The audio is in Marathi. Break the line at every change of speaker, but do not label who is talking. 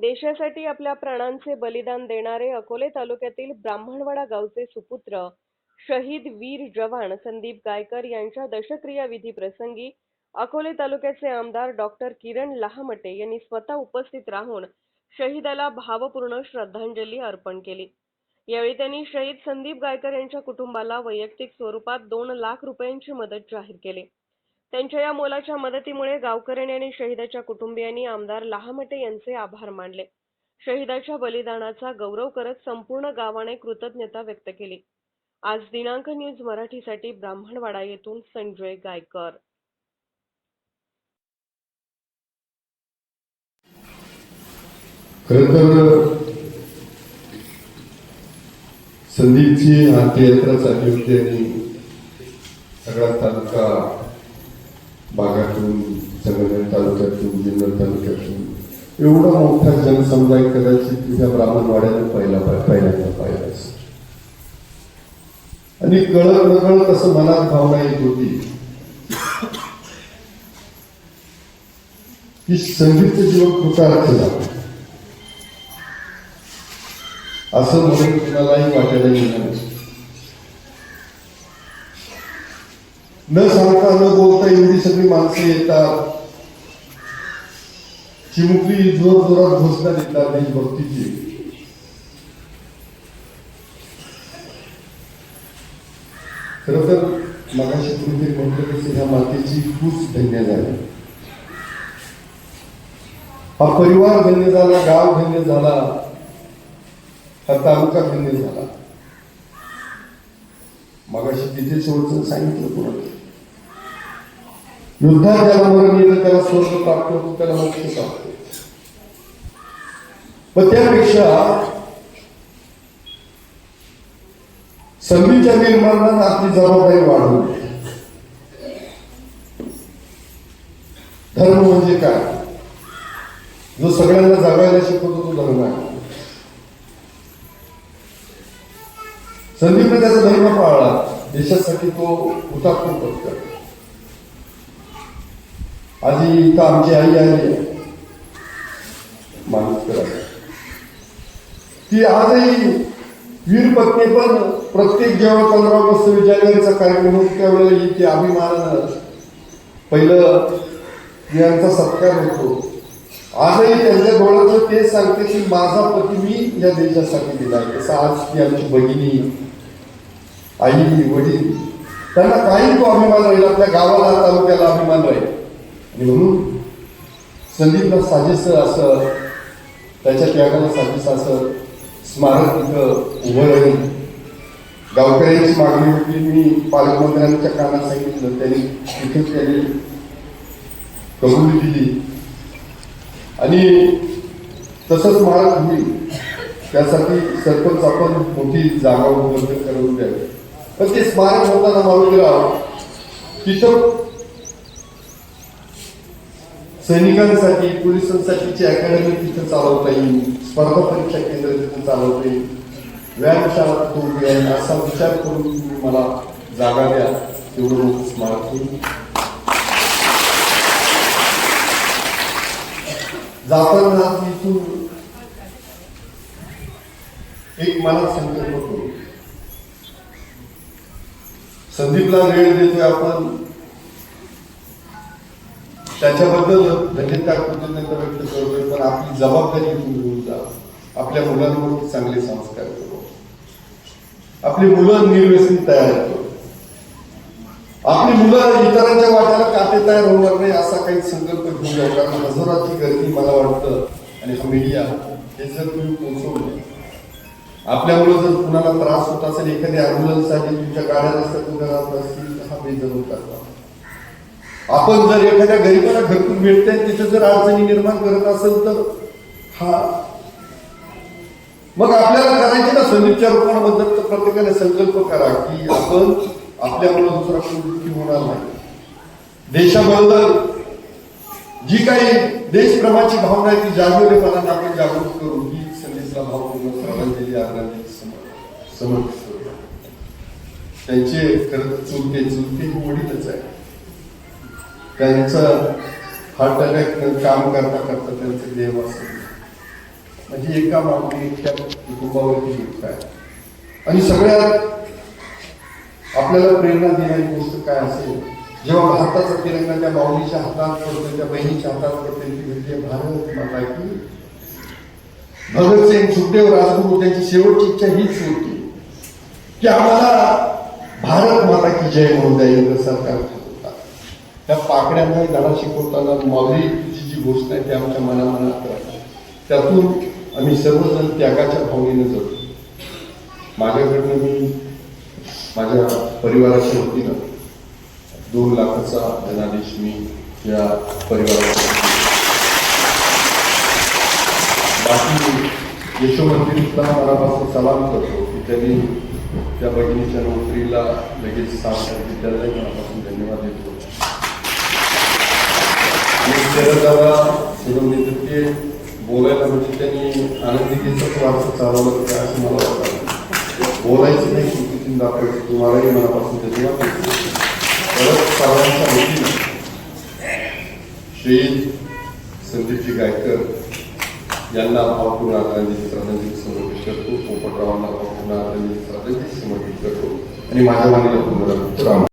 देशासाठी आपल्या प्राणांचे बलिदान देणारे अकोले तालुक्यातील ब्राह्मणवाडा गावचे सुपुत्र शहीद वीर जवान संदीप गायकर यांच्या दशक्रिया विधी प्रसंगी अकोले तालुक्याचे आमदार डॉक्टर किरण लहामटे यांनी स्वतः उपस्थित राहून शहीदाला भावपूर्ण श्रद्धांजली अर्पण केली. यावेळी त्यांनी शहीद संदीप गायकर यांच्या कुटुंबाला वैयक्तिक स्वरूपात दोन लाख रुपयांची मदत जाहीर केली. त्यांच्या या मोलाच्या मदतीमुळे गावकऱ्यांनी आणि शहिदाच्या कुटुंबियांनी आमदार लहामटे यांचे आभार मानले. शहिदाच्या बलिदानाचा गौरव करत संपूर्ण गावाने कृतज्ञता व्यक्त केली. आज दिनांक न्यूज मराठीसाठी ब्राह्मणवाडा येथून संजय गायकर.
खर संदीपची अंत्ययात्रा चालली होती आणि सगळा तालुका भागातून संगमेर तालुक्यातून जुन्नर तालुक्यातून. एवढा मोठा जनसमुदाय कदाचित तिथ्या ब्राह्मणवाड्याने पहिला पहिल्यांदा पाहिला असेल. आणि कळत नकळत असं मनात भावना येत होती. की संगीत जीवन कृतार्थ झालं असं म्हणून कुणालाही वाटायला येणार नाही. न सांगता न बोलता एवढी सगळी माणसं येतात. चिमुकली जोर जोरात घोषणा देतात देशभक्तीची. खर तर मगाशी तुम्ही म्हटलं की ह्या मातेची खूप धन्य झाली. हा परिवार धन्य झाला गाव धन्य झाला हा तालुका धन्य झाला. मगाशी तिथे सोडचं सांगितलं कोणाला युद्धात ज्याला मरण येतं त्याला स्वर्ग प्राप्त होतो त्याला मोक्ष प्राप्त पण त्यापेक्षा संधीच्या निर्माणात आपली जबाबदारी वाढवली धर्म म्हणजे काय? जो सगळ्यांना जगायला शिकवतो तो धर्म आहे. संदीपने त्याचा धर्म पाळला. देशासाठी तो हुतात्म करतो आधी इथं आमची आई आली. माणूस ती आजही वीर पण प्रत्येक जेव्हा पंधरा ऑगस्ट जानेवारीचा कार्यक्रम होतो त्यावेळेला इथे अभिमानानं पहिलं यांचा सत्कार होतो. आजही त्यांच्या डोळ्यातलं ते सांगते की माझा पती मी या देशासाठी दिला तसं आज ती आमची बहिणी आई वडील त्यांना काही तो अभिमान राहील आपल्या गावाला तालुक्याला अभिमान राहील. आणि म्हणून संदीपला साजेसं असं त्याच्या त्यागाला साजेसं असं स्मारक तिथं उभं राहील गावकऱ्यांची मागणी होती. मी पालकमंत्र्यांच्या कानात सांगितलं त्यांनी तिथेच त्यांनी कबुली दिली. आणि तसंच स्मारक होईल त्यासाठी सरपंच आपण मोठी जागा उपलब्ध करून द्यावी. पण ते स्मारक होताना मारुतीराव तिथं सैनिकांसाठी पोलिसांसाठीची अकॅडमी तिथं चालवता येईल स्पर्धा परीक्षा केंद्र तिथं चालवता येईल व्यायामशाळा तिथं आहे असा विचार करून तुम्ही मला जागा द्या तेवढं मोठं स्मारक होईल जाताना तिथून एक मला संकल्प करू. संदीपला वेळ देतोय आपण. त्याच्याबद्दल धन्यता कृतज्ञता व्यक्त करतोय पण आपली जबाबदारी इथून घेऊन जा. आपल्या मुलांवर चांगले संस्कार करू. आपली मुलं निर्व्यसनी तयार करू. आपली मुलं इतरांच्या वाट्याला काटे तयार होणार नाही असा काही संकल्प घेऊन जाऊ. कारण हजाराची गर्दी मला वाटतं आणि हा मीडिया हे जर तुम्ही पोहोचवले आपल्यामुळे जर कुणाला त्रास होत असेल एखादी अँब्युलन्स आहे तुमच्या गाड्या रस्त्यात उभ्या राहत असतील तर हा बेजरूर करता आपण जर एखाद्या गरीबाला घरकुल मिळते तिथे जर अडचणी निर्माण करत असेल तर हा. मग आपल्याला करायचे ना संदीपच्या रोपणाबद्दल तर प्रत्येकाने संकल्प करा की आपण आपल्यामुळे दुसरा प्रवृत्ती दुःखी होणार नाही. देशाबद्दल जी काही देशप्रेमाची भावना आहे ती जागेवरेपणाने आपण जागृत करू. ही संदेशला भावपूर्ण श्रद्धांजली आदरांजली समर्पित त्यांचे खरं चुलते चुलते वडीलच आहे त्यांचं हार्ट अटॅक काम करता करता त्यांचं देव असेल म्हणजे एका मागणी एकट्या कुटुंबावरती दुःख आहे आणि सगळ्यात आपल्याला प्रेरणा देणारी गोष्ट काय असेल? जेव्हा भारताचा तिरंगा त्या माऊलीच्या हातात पडतो त्या बहिणीच्या हातात पडतो ती म्हणजे भारत माता की भगतसिंग सुखदेव राजगुरू त्यांची शेवटची इच्छा हीच होती की आम्हाला भारत माता की जय म्हणून द्यायला सरकार त्या पाकड्यांना धडा शिकवताना माऊलीची जी गोष्ट आहे ती आमच्या मनामनात त्यातून आम्ही सर्वजण त्यागाच्या भावनेनं जगतो. माझ्याकडनं मी माझ्या परिवाराच्या वतीनं दोन लाखाचा धनादेश मी या परिवाराला बाकी यशोमंदिरचा मनापासून सलाम करतो की त्यांनी त्या बहिणीच्या नोकरीला लगेच साथ दिली. मनापासून धन्यवाद देतो. आणि शरदाला ते बोलायला म्हणजे त्यांनी आनंदिकेचं वारसा चालवलं का असं मला वाटतं. बोलायचं नाही कृतीतून दाखवायचं. तुम्हालाही मनापासून त्याची देतो. परत सर्वांच्या वतीनं श्री संदीपजी गायकर यांना भावपूर्ण आदरांजली श्रद्धांजली समर्पित करतो. पोपटरावांना भावपूर्ण आदरांजली श्रद्धांजली समर्पित करतो. आणि माझ्या मानेला पूर्ण राम.